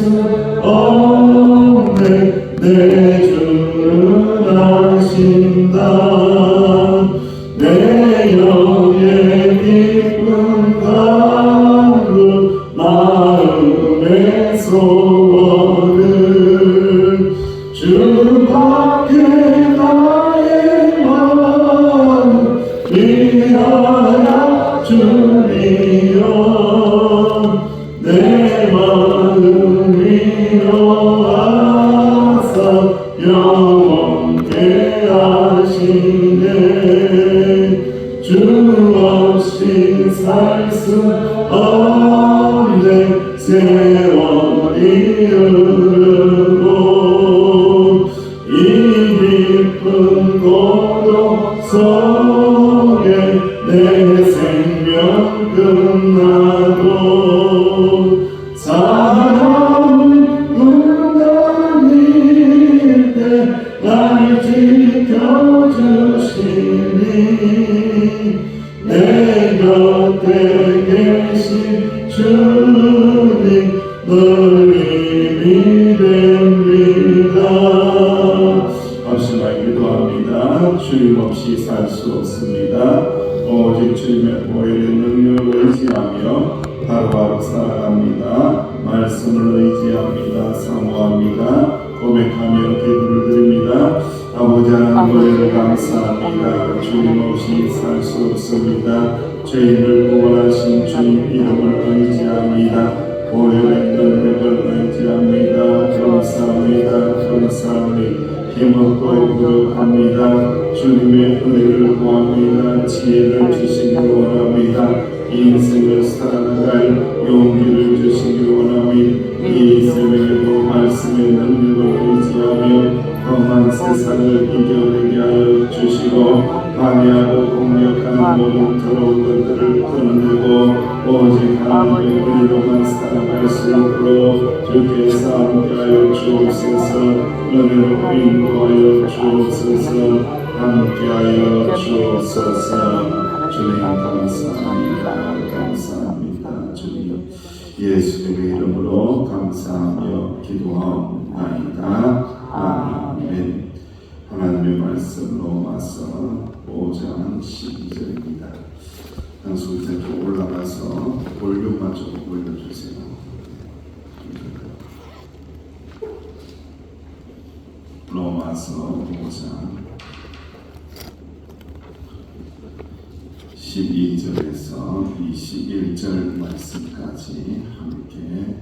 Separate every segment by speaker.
Speaker 1: 수 없네 내 세월 말씀을 의지합니다. 사모합니다. 고백하며 기도를 드립니다. 아버지 하나님 감사합니다. 주님 없이 살 수 없습니다. 죄인을 구원하신 주님 이름을 의지합니다. 보혈의 능력을 의지합니다. 감사합니다. 감사합니다. 힘없고 부족합니다. 주님의 은혜를 구합니다. 지혜를 주시기 원합니다 인생을 살아나갈 용기를 주시기 원합니다 이 새벽에도 말씀의 능력을 의지하며 험한 세상을 이겨내게 하여 주시고 방해하고 공격하는 모든 더러운 것들을 끊어내고 오직 하나님의 은혜로만 살아갈 수 있도록 주께서 함께하여 주옵소서 은혜로 인도하여 주옵소서 함께하여 주옵소서 주님 감사합니다 감사합니다 주님 예수님의 이름으로 감사하며 기도하옵나이다. 아멘. 하나님의 말씀 로마서 5장 12절입니다. 양수기자 좀 올라가서 볼륨만 좀 올려주세요. 로마서 5장 12절에서 21절 말씀까지 함께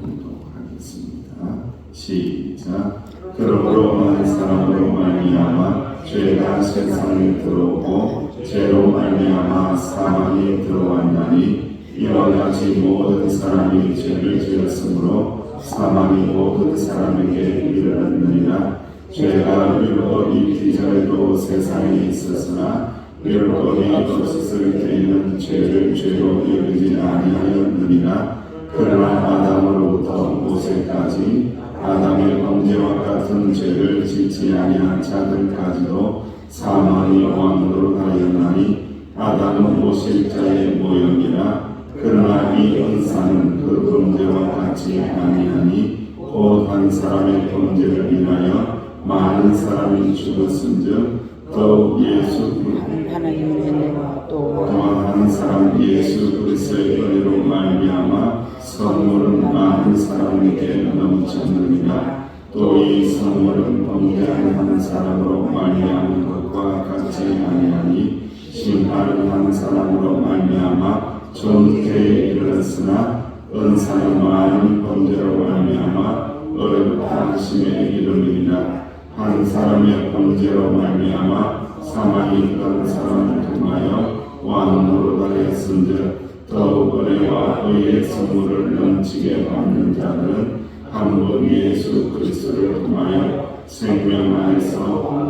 Speaker 1: 공독하겠습니다. 시작. 그러므로 많은 사람으로 말미암아 죄가 세상에 들어오고 죄로 말미암아 사망이 들어왔나니 이와 같이 모든 사람이 죄를 지었으므로 사망이 모든 사람에게 이르렀느니라 죄가 율법 있기 전에도 세상에 있었으나 율법이 없었을 때에는 죄를 죄로 여기지 아니하였느니라. 그러나 아담으로부터 모세까지 아담의 범죄와 같은 죄를 짓지 아니한 자들까지도 사망이 왕으로 하였나니 아담은 모실자의 모형이라. 그러나 이 은사는 그 범죄와 같이 아니하니 곧한 사람의 범죄를 인하여 많은 사람이 죽었은즉 더욱 예수
Speaker 2: 하나님의 은혜와 또
Speaker 1: 또한 한 사람 예수 그리스도의 은혜로 말미암아 선물은 많은 사람에게 넘쳤느니라. 또 이 선물은 범죄한 한 사람으로 말미암은 것과 같이 아니하니 심판은 한 사람으로 말미암아 존귀에 이르렀으나 은사는 많은 범죄로 말미암아 어렵다 하심에 이르느니라 한 사람의 범죄로 말미암아 사망이 그런 사람을 통하여 왕으로 달했은즉 더욱 은혜와 의의 선물을 넘치게 받는 자들은 한번 예수 그리스도를 통하여 생명 안에서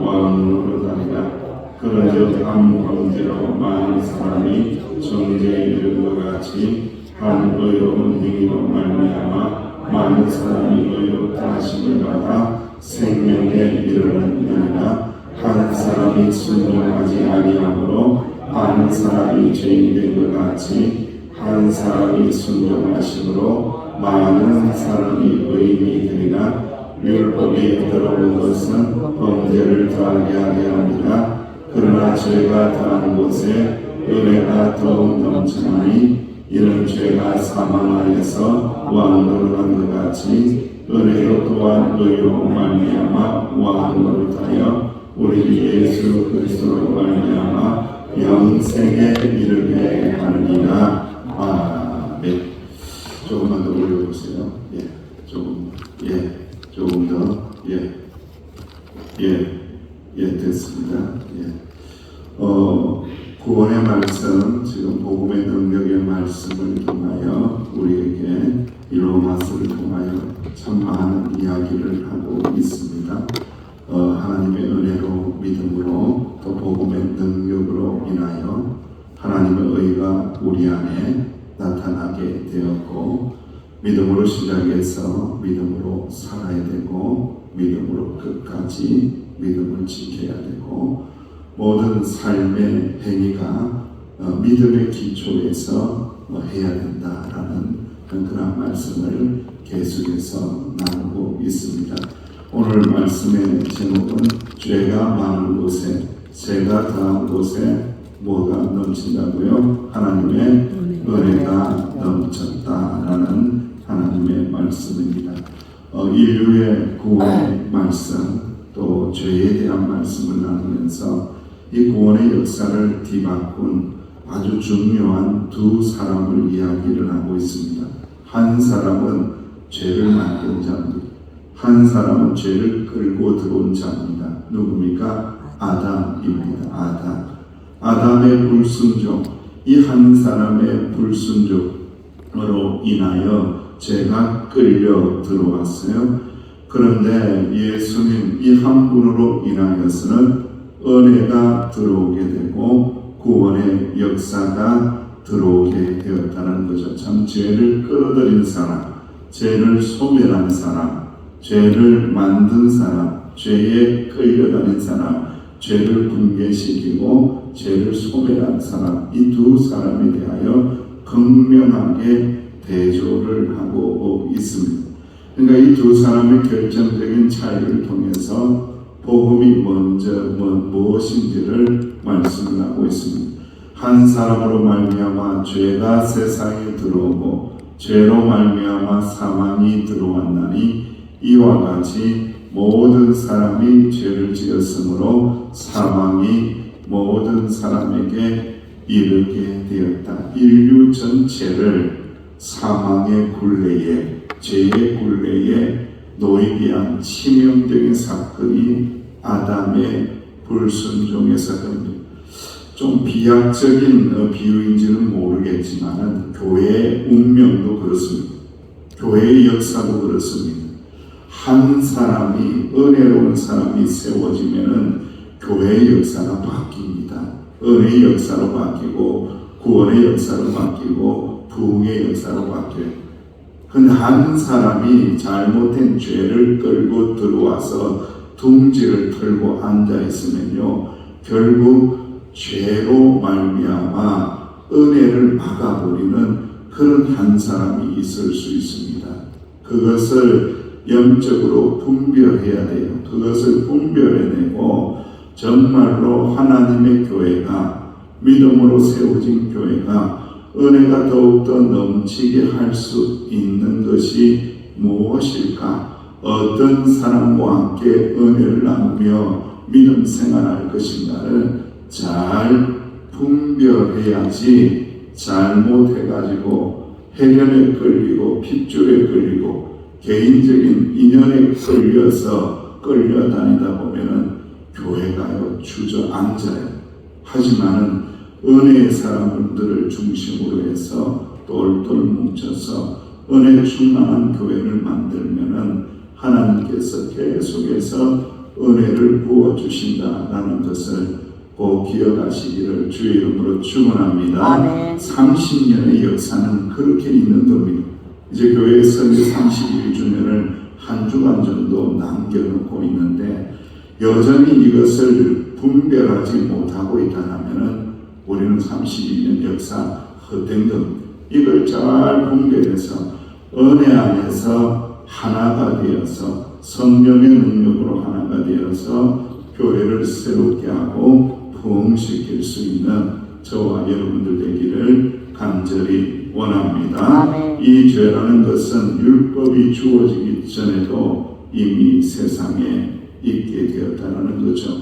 Speaker 1: 왕으로 달리라. 그런즉 한 범죄로 많은 사람이 정죄에 이른 것 같이 한 의로운 행위로 말미암아 많은 사람이 의롭다 하심을 받아 생명에 이르느니라 한 사람이 순종하지 아니하므로 많은 사람이 죄인 된 것 같이 한 사람이 순종하심으로 많은 사람이 율법이 들어온 것은 범죄를 더하게 하려 함이라 그러나 죄가 더한 곳에 은혜가 더욱 넘치나니 이는 죄가 사망하여서 왕노를 한것 같이 은혜로 또한 의로 말미암아 왕노를 하여 우리 예수 그리스도로 말미암아 영생에 이르게 하느니라. 아멘. 조금만 더 올려보세요. 예 조금 예 조금 더예예 예, 됐습니다. 예. 어, 구원의 말씀, 지금 복음의 능력의 말씀을 통하여 우리에게 이 로마서를 통하여 참 많은 이야기를 하고 있습니다. 어, 하나님의 은혜로 믿음으로 또 복음의 능력으로 인하여 하나님의 의가 우리 안에 나타나게 되었고 믿음으로 시작해서 믿음으로 살아야 되고 믿음으로 끝까지 믿음을 지켜야 되고 모든 삶의 행위가 어, 믿음의 기초에서 어, 해야 된다라는 그런 말씀을 계속해서 나누고 있습니다. 오늘 말씀의 제목은 죄가 많은 곳에 죄가 더한 곳에 뭐가 넘친다고요? 하나님의 은혜가 넘쳤다라는 하나님의 말씀입니다. 어, 인류의 구원의 말씀 또 죄에 대한 말씀을 나누면서 이 구원의 역사를 뒤바꾼 아주 중요한 두 사람을 이야기를 하고 있습니다. 한 사람은 죄를 만든 자입니다. 한 사람은 죄를 끌고 들어온 자입니다. 누굽니까? 아담입니다. 아담. 아담의 불순종, 이 한 사람의 불순종으로 인하여 죄가 끌려 들어왔어요. 그런데 예수님 이 한 분으로 인하여서는 은혜가 들어오게 되고 구원의 역사가 들어오게 되었다는 거죠. 참 죄를 끌어들인 사람, 죄를 소멸한 사람, 죄를 만든 사람, 죄에 끌려다닌 사람, 죄를 붕괴시키고 죄를 소멸한 사람, 이 두 사람에 대하여 극명하게 대조를 하고 있습니다. 그러니까 이 두 사람의 결정적인 차이를 통해서 복음이 먼저 뭐, 무엇인지를 말씀하고 있습니다. 한 사람으로 말미암아 죄가 세상에 들어오고 죄로 말미암아 사망이 들어왔나니 이와 같이 모든 사람이 죄를 지었으므로 사망이 모든 사람에게 이르게 되었다. 인류 전체를 사망의 굴레에 죄의 굴레에 놓이게 한 치명적인 사건이 아담의 불순종의 사건입니다. 좀 비약적인 어, 비유인지는 모르겠지만 교회의 운명도 그렇습니다. 교회의 역사도 그렇습니다. 한 사람이 은혜로운 사람이 세워지면은 교회의 역사가 바뀝니다. 은혜의 역사로 바뀌고 구원의 역사로 바뀌고 부흥의 역사로 바뀌어요. 한 사람이 잘못된 죄를 끌고 들어와서 둥지를 털고 앉아 있으면요 결국 죄로 말미암아 은혜를 막아버리는 그런 한 사람이 있을 수 있습니다. 그것을 영적으로 분별해야 돼요. 그것을 분별해내고 정말로 하나님의 교회가 믿음으로 세워진 교회가 은혜가 더욱더 넘치게 할 수 있는 것이 무엇일까? 어떤 사람과 함께 은혜를 나누며 믿음 생활할 것인가를 잘 분별해야지 잘못해가지고 해련에 끌리고 핏줄에 끌리고 개인적인 인연에 끌려서 끌려다니다 보면은 교회가요 주저앉아요. 하지만은 은혜의 사람들을 중심으로 해서 똘똘 뭉쳐서 은혜 충만한 교회를 만들면은 하나님께서 계속해서 은혜를 부어 주신다라는 것을 꼭 기억하시기를 주의 이름으로 축원합니다.
Speaker 2: 아멘.
Speaker 1: 30년의 역사는 그렇게 있는 겁니다. 이제 교회 설교 31 주년을 한 주간 정도 남겨놓고 있는데 여전히 이것을 분별하지 못하고 있다면은 우리는 32년 역사 헛된 겁니다. 이걸 잘 분별해서 은혜 안에서 하나가 되어서 성령의 능력으로 하나가 되어서 교회를 새롭게 하고 부흥시킬 수 있는 저와 여러분들 되기를 간절히 원합니다.
Speaker 2: 아멘.
Speaker 1: 이 죄라는 것은 율법이 주어지기 전에도 이미 세상에 있게 되었다는 거죠.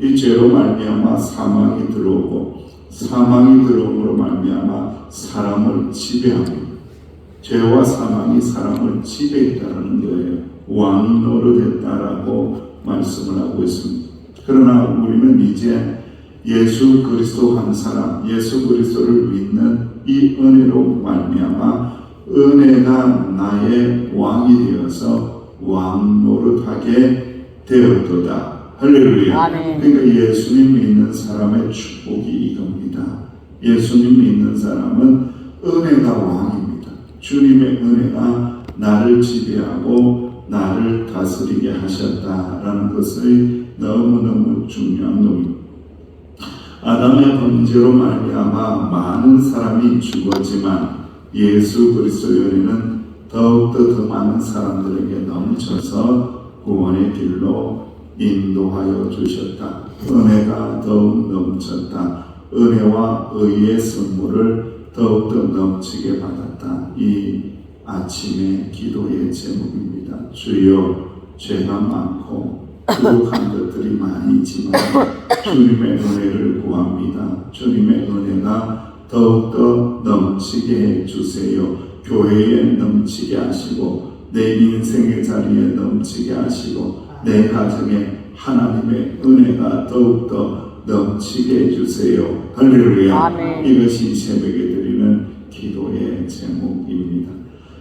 Speaker 1: 이 죄로 말미암아 사망이 들어오고 사망이 들어옴으로 말미암아 사람을 지배하고 죄와 사망이 사람을 지배했다는 거예요. 왕노릇 했다라고 말씀을 하고 있습니다. 그러나 우리는 이제 예수 그리스도 한 사람, 예수 그리스도를 믿는 이 은혜로 말미암아 은혜가 나의 왕이 되어서 왕노릇하게 되었도다. 할렐루야.
Speaker 2: 아멘.
Speaker 1: 그러니까 예수님 믿는 사람의 축복이 이겁니다. 예수님 믿는 사람은 은혜가 왕입니다. 주님의 은혜가 나를 지배하고 나를 다스리게 하셨다라는 것이 너무너무 중요한 겁니다. 아담의 범죄로 말미암아 많은 사람이 죽었지만 예수 그리스도의 은혜는 더욱더 더 많은 사람들에게 넘쳐서 구원의 길로 인도하여 주셨다. 은혜가 더욱 넘쳤다. 은혜와 의의 선물을 더욱더 넘치게 받았다. 이 아침의 기도의 제목입니다. 주여 죄가 많고 부족한 것들이 많이 있지만 주님의 은혜를 구합니다. 주님의 은혜가 더욱더 넘치게 해 주세요. 교회에 넘치게 하시고 내 인생의 자리에 넘치게 하시고 내 가정에 하나님의 은혜가 더욱더 넘치게 해주세요. 할렐루야.
Speaker 2: 아멘.
Speaker 1: 이것이 새벽에 드리는 기도의 제목입니다.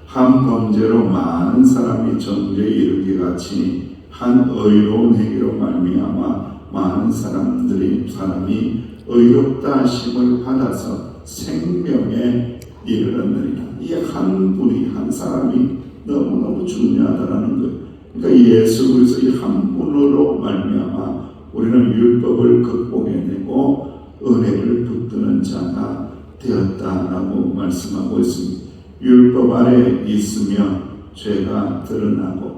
Speaker 1: 한 범죄로 많은 사람이 정죄에 이르기 같이 한 의로운 행위로 말미암아 많은 사람들이 사람이 의롭다 하심을 받아서 생명에 이르렀느니라. 이 한 분이 한 사람이 너무너무 중요하다라는 것. 그러니까 예수 그리스도 이 한 분으로 말미암아 우리는 율법을 극복해내고 은혜를 붙드는 자가 되었다라고 말씀하고 있습니다. 율법 아래 있으면 죄가 드러나고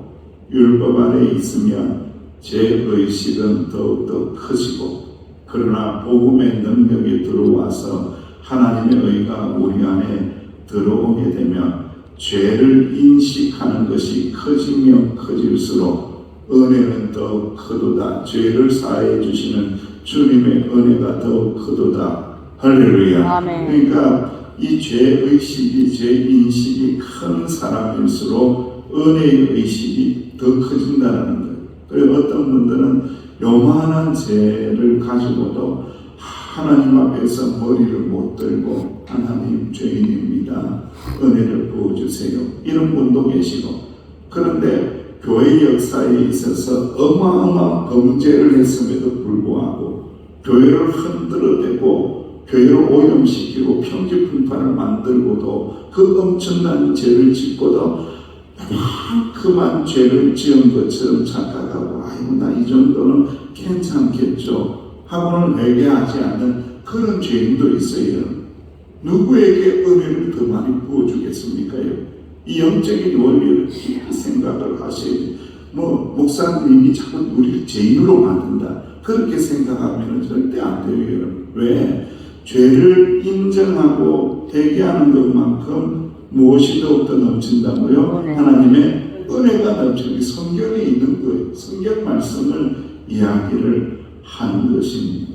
Speaker 1: 율법 아래 있으면 제 의식은 더욱더 커지고 그러나 복음의 능력이 들어와서 하나님의 의가 우리 안에 들어오게 되면 죄를 인식하는 것이 커지면 커질수록 은혜는 더욱 크도다. 죄를 사해 주시는 주님의 은혜가 더욱 크도다. 할렐루야.
Speaker 2: 아멘.
Speaker 1: 그러니까 이 죄의식이, 죄인식이 큰 사람일수록 은혜의 의식이 더 커진다는 거예요. 그리고 어떤 분들은 요만한 죄를 가지고도 하나님 앞에서 머리를 못 들고 하나님 죄인입니다. 은혜를 부어주세요. 이런 분도 계시고 그런데 교회 역사에 있어서 어마어마한 범죄를 했음에도 불구하고 교회를 흔들어대고 교회를 오염시키고 평지풍파를 만들고도 그 엄청난 죄를 짓고도 그만 죄를 지은 것처럼 착각하고 아이고 나 이 정도는 괜찮겠죠 하고는 회개하지 않는 그런 죄인도 있어요. 누구에게 은혜를 더 많이 부어주겠습니까요? 이 영적인 원리를 생각을 하셔야지. 뭐 목사님이 자꾸 우리를 죄인으로 만든다. 그렇게 생각하면 절대 안 돼요. 여러분. 왜? 죄를 인정하고 회개하는 것만큼 무엇이 더욱더 넘친다고요?
Speaker 2: 네.
Speaker 1: 하나님의 은혜가 넘치는 성경에 있는 거예요. 성경 말씀을 이야기를 하는 것입니다.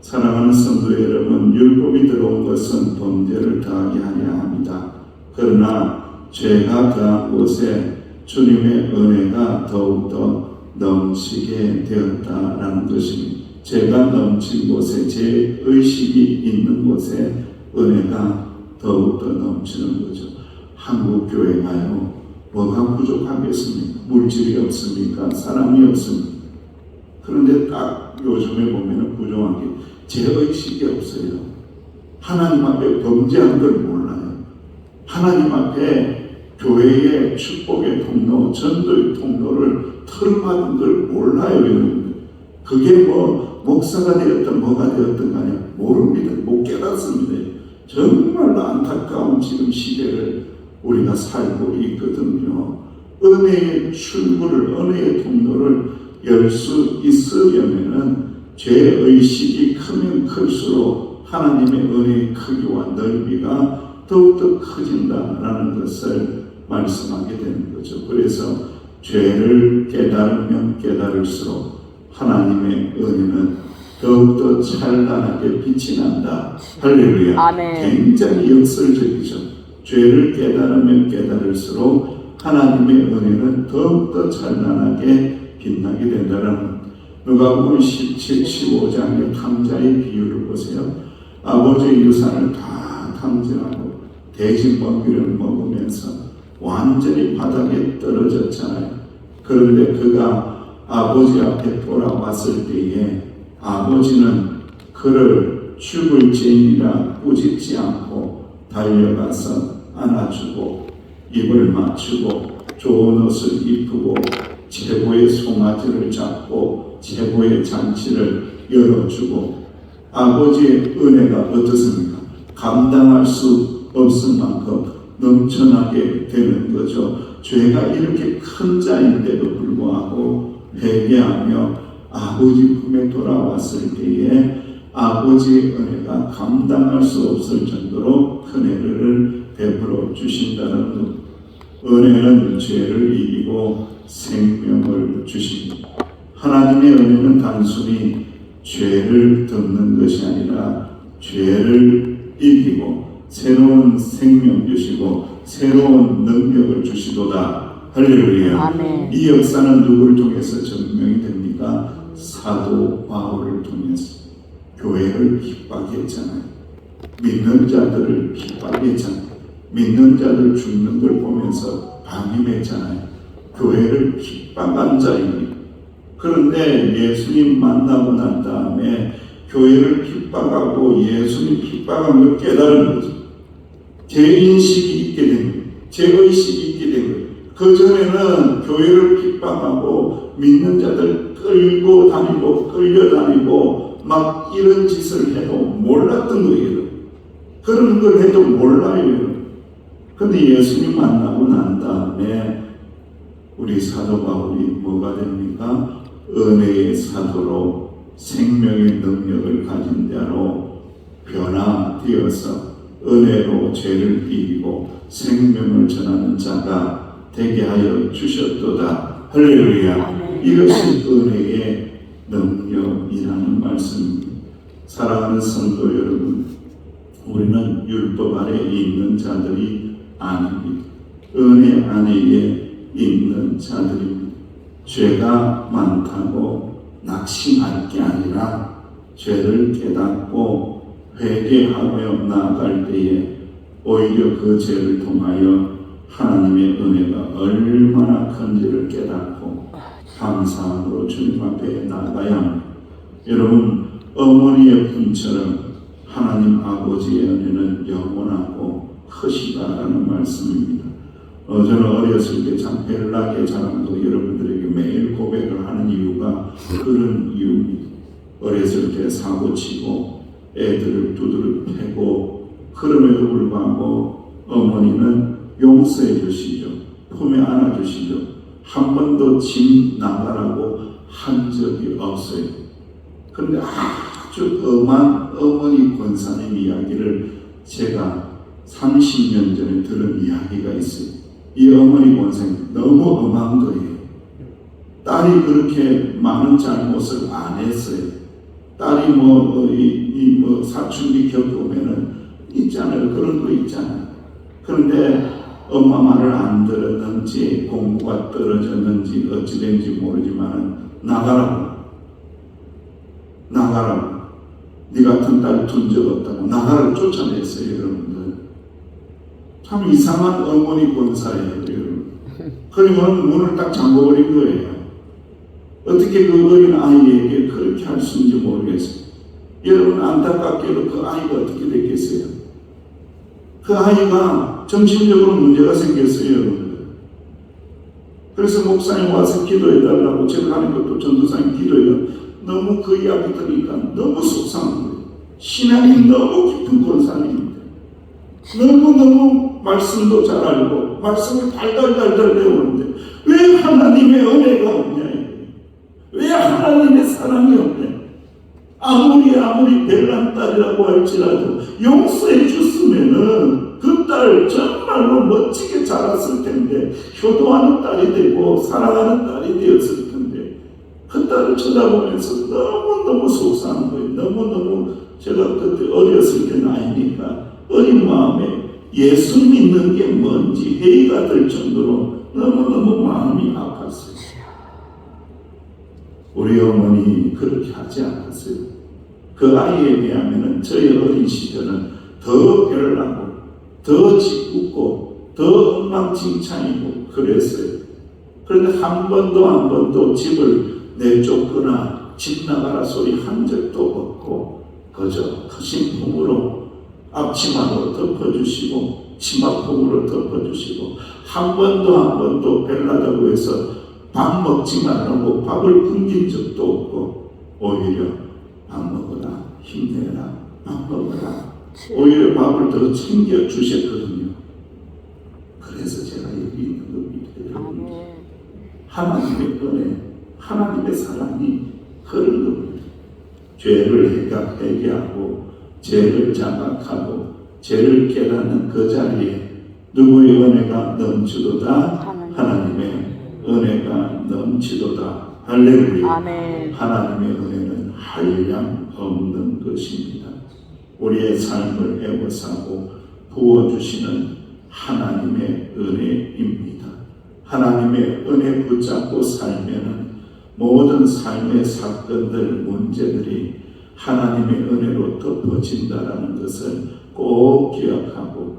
Speaker 1: 사랑하는 성도 여러분, 율법이 들어온 것은 범죄를 더하게 하려 합니다. 그러나 죄가 더한 곳에 주님의 은혜가 더욱더 넘치게 되었다라는 것입니다. 죄가 넘친 곳에 제 의식이 있는 곳에 은혜가 더욱더 넘치는 거죠. 한국 교회가요, 뭐가 부족하겠습니까? 물질이 없습니까? 사람이 없습니까? 그런데 딱 요즘에 보면은 부정한 게 죄의식이 없어요. 하나님 앞에 범죄한 걸 몰라요. 하나님 앞에 교회의 축복의 통로, 전도의 통로를 털어막은 걸 몰라요. 그게 뭐 목사가 되었든 뭐가 되었든 간에 모릅니다. 못 깨닫습니다. 정말로 안타까운 지금 시대를 우리가 살고 있거든요. 은혜의 출구를 은혜의 통로를 열 수 있으려면은 죄 의식이 크면 클수록 하나님의 은혜의 크기와 넓이가 더욱더 커진다라는 것을 말씀하게 되는 거죠. 그래서 죄를 깨달으면 깨달을수록 하나님의 은혜는 더욱더 찬란하게 빛이 난다. 할렐루야.
Speaker 2: 아멘.
Speaker 1: 굉장히 역설적이죠. 죄를 깨달으면 깨달을수록 하나님의 은혜는 더욱더 찬란하게 빛나게 된다는 누가복음 17, 15장의 탐자의 비유를 보세요. 아버지의 유산을 다 탐지하고 돼지 먹이를 먹으면서 완전히 바닥에 떨어졌잖아요. 그런데 그가 아버지 앞에 돌아왔을 때에 아버지는 그를 죽을 죄인이라 꾸짖지 않고 달려가서 안아주고 입을 맞추고 좋은 옷을 입히고 최고의 송아지를 잡고 최고의 잔치를 열어주고 아버지의 은혜가 어떻습니까? 감당할 수 없을 만큼 넘쳐나게 되는 거죠. 죄가 이렇게 큰 자인데도 불구하고 회개하며 아버지 품에 돌아왔을 때에 아버지의 은혜가 감당할 수 없을 정도로 큰 은혜를 베풀어 주신다는 것. 은혜는 죄를 이기고 생명을 주십니다. 하나님의 은혜는 단순히 죄를 덮는 것이 아니라 죄를 이기고 새로운 생명 주시고 새로운 능력을 주시도다. 할렐루야. 이 역사는 누구를 통해서 증명이 됩니까? 사도 바울을 통해서 교회를 핍박했잖아요. 믿는 자들을 핍박했잖아요. 믿는 자들 죽는 걸 보면서 방임했잖아요. 교회를 핍박한 자입니다. 그런데 예수님 만나고 난 다음에 교회를 핍박하고 예수님 핍박한 걸 깨달은 거죠. 죄인식이 있게 된 거예요. 죄의식이 있게 된 거예요. 그 전에는 교회를 핍박하고 믿는 자들 끌고 다니고 끌려다니고 막 이런 짓을 해도 몰랐던 거예요. 그런 걸 해도 몰라요. 근데 예수님 만나고 난 다음에 우리 사도 바울이 뭐가 됩니까? 은혜의 사도로 생명의 능력을 가진 자로 변화되어서 은혜로 죄를 이기고 생명을 전하는 자가 되게 하여 주셨도다. 할렐루야. 이것이 은혜의 능력이라는 말씀입니다. 사랑하는 성도 여러분, 우리는 율법 아래 있는 자들이 아닙니다. 은혜 안에 있는 자들입니다. 죄가 많다고 낙심할 게 아니라 죄를 깨닫고 회개하며 나아갈 때에 오히려 그 죄를 통하여 하나님의 은혜가 얼마나 큰지를 깨닫고 감사함으로 주님 앞에 나아가야 합니다. 여러분 어머니의 품처럼 하나님 아버지의 은혜는 영원하고 크시다라는 말씀입니다. 어, 저는 어렸을 때 참 벨락의 자랑도 여러분들에게 매일 고백을 하는 이유가 그런 이유입니다. 어렸을 때 사고 치고 애들을 두드려 패고 그럼에도 불구하고 어머니는 용서해 주시죠. 품에 안아 주시죠. 한 번도 집 나가라고 한 적이 없어요. 그런데 아주 엄한 어머니 권사님 이야기를 제가 30년 전에 들은 이야기가 있어요. 이 어머니 권사님 너무 엄한 거예요. 딸이 그렇게 많은 잘못을 안 했어요. 딸이 뭐, 이, 이 뭐, 사춘기 겪으면은 있잖아요. 그런 거 있잖아요. 그런데 엄마 말을 안 들었는지, 공부가 떨어졌는지, 어찌 된지 모르지만, 나가라고. 나가라고. 네 같은 딸 둔 적 없다고. 나가라고 쫓아냈어요, 여러분들. 참 이상한 어머니 여러분. 그러면 문을 딱 잠궈버린 거예요. 어떻게 그 어린 아이에게 그렇게 할 수 있는지 모르겠어요. 여러분 안타깝게도 그 아이가 어떻게 됐겠어요? 그 아이가 정신적으로 문제가 생겼어요. 그래서 목사님 와서 기도해달라고 제가 하는 것도 전도사님 기도해달라고 너무 그 이야기 들으니까 너무 속상한 거예요. 신앙이 너무 깊은 권사님인데 너무너무 말씀도 잘 알고 말씀을 달달달달 배우는데 왜 하나님의 은혜가 없냐? 왜 하나님의 사랑이 없냐? 아무리 아무리 별난 딸이라고 할지라도 용서해 줬으면은 그 딸 정말로 멋지게 자랐을 텐데 효도하는 딸이 되고 사랑하는 딸이 되었을 텐데 그 딸을 쳐다보면서 너무너무 속상한 거예요. 너무너무 제가 그때 어렸을 때 나이니까 어린 마음에 예수 믿는 게 뭔지 회의가 될 정도로 너무너무 마음이 아팠어요. 우리 어머니 그렇게 하지 않았어요. 그 아이에 비하면 저희 어린 시절은 더 별나고 더 짓궂고 더 엉망진창이고 그랬어요. 그런데 한 번도 한 번도 집을 내쫓거나 집 나가라 소리 한 적도 없고 그저 크신 품으로 앞치마로 덮어주시고 치마품으로 덮어주시고 한 번도 한 번도 별나다고 해서 밥 먹지 말라고 밥을 굶긴 적도 없고 오히려 밥 먹어라 힘내라 밥 먹어라 오히려 밥을 더 챙겨 주셨거든요. 그래서 제가 여기 있는 겁니다. 여러분.
Speaker 2: 아멘.
Speaker 1: 하나님의 은혜, 하나님의 사랑이 흐르는 겁니다. 죄를 해가 회개하고 죄를 자각하고 죄를 깨닫는 그 자리에 누구의 은혜가 넘치도다 하나님의 은혜가 넘치도다 할렐루야.
Speaker 2: 아멘.
Speaker 1: 하나님의 은혜는 한량 없는 것입니다. 우리의 삶을 애워싸고 부어주시는 하나님의 은혜입니다. 하나님의 은혜 붙잡고 살면은 모든 삶의 사건들, 문제들이 하나님의 은혜로 덮어진다라는 것을 꼭 기억하고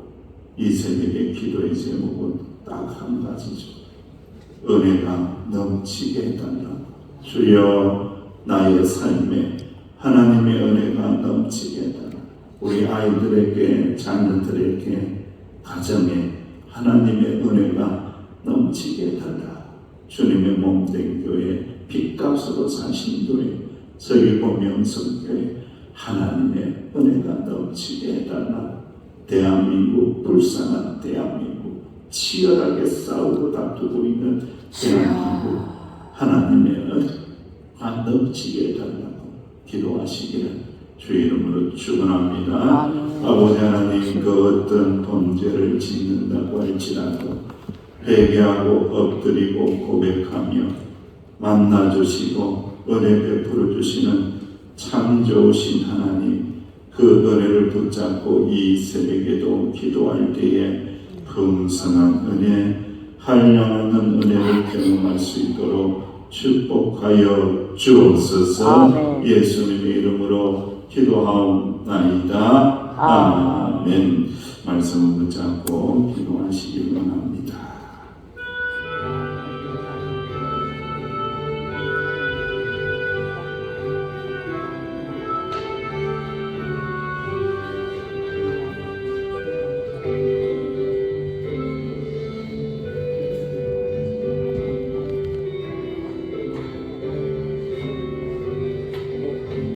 Speaker 1: 이 새벽의 기도의 제목은 딱 한 가지죠. 은혜가 넘치게 해달라. 주여 나의 삶에 하나님의 은혜가 넘치게 해달라. 우리 아이들에게, 자녀들에게, 가정에 하나님의 은혜가 넘치게 해달라. 주님의 몸된 교회, 빚값으로 사신 교회, 서귀보 명성교회, 하나님의 은혜가 넘치게 해달라. 대한민국, 불쌍한 대한민국, 치열하게 싸우고 다투고 있는 대한민국, 하나님의 은혜가 넘치게 해달라고 기도하시기를 주 이름으로 축원합니다. 아버지 하나님 그 어떤 범죄를 짓는다고 할지라도 회개하고 엎드리고 고백하며 만나 주시고 은혜 베풀어 주시는 참 좋으신 하나님 그 은혜를 붙잡고 이 새벽에도 기도할 때에 풍성한 은혜 한량없는 은혜를 경험할 수 있도록 축복하여 주옵소서
Speaker 2: 아멘.
Speaker 1: 예수님의 이름으로 기도하옵나이다 아멘. 말씀을 붙잡고 기도하시기 원합니다